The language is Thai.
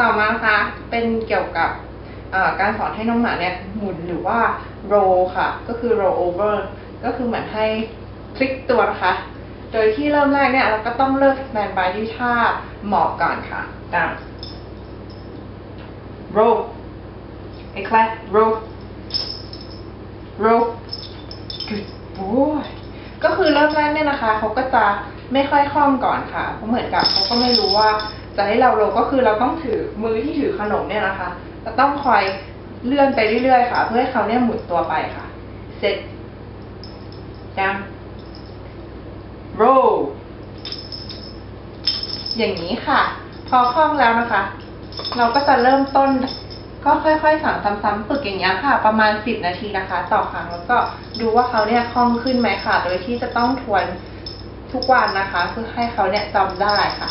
ต่อมานะคะเป็นเกี่ยวกับการสอนให้น้องหมาเนี่ยหมุนหรือว่า roll ค่ะ ก็คือ roll over ก็คือเหมือนให้พลิกตัวนะคะ โดยที่เริ่มแรกเนี่ยเราก็ต้องเลิก stand by ที่ท่าหมอบก่อนค่ะ down roll อีกครั้ง roll roll good boy ก็คือเริ่มแรกเนี่ยนะคะ เขาก็จะไม่ค่อยคล่องก่อนค่ะ เพราะเหมือนกับเขาก็ไม่รู้ว่า จะให้เราโรลก็คือเราต้องถือมือที่ถือขนมเนี่ยนะคะจะต้องคอยเลื่อนไปเรื่อยๆค่ะ เพื่อให้เขาเนี่ยหมุนตัวไปค่ะ set down roll อย่างนี้ค่ะ พอคล่องแล้วนะคะ เราก็จะเริ่มต้น ก็ค่อยๆสั่งซ้ำๆฝึกอย่างนี้ยค่ะ ประมาณ 10 นาทีนะคะ ต่อครั้งแล้วก็ดูว่าเขาเนี่ยคล่องขึ้นไหมค่ะ โดยที่จะต้องทวนทุกวันนะคะ เพื่อให้เขาเนี่ยจำได้ค่ะ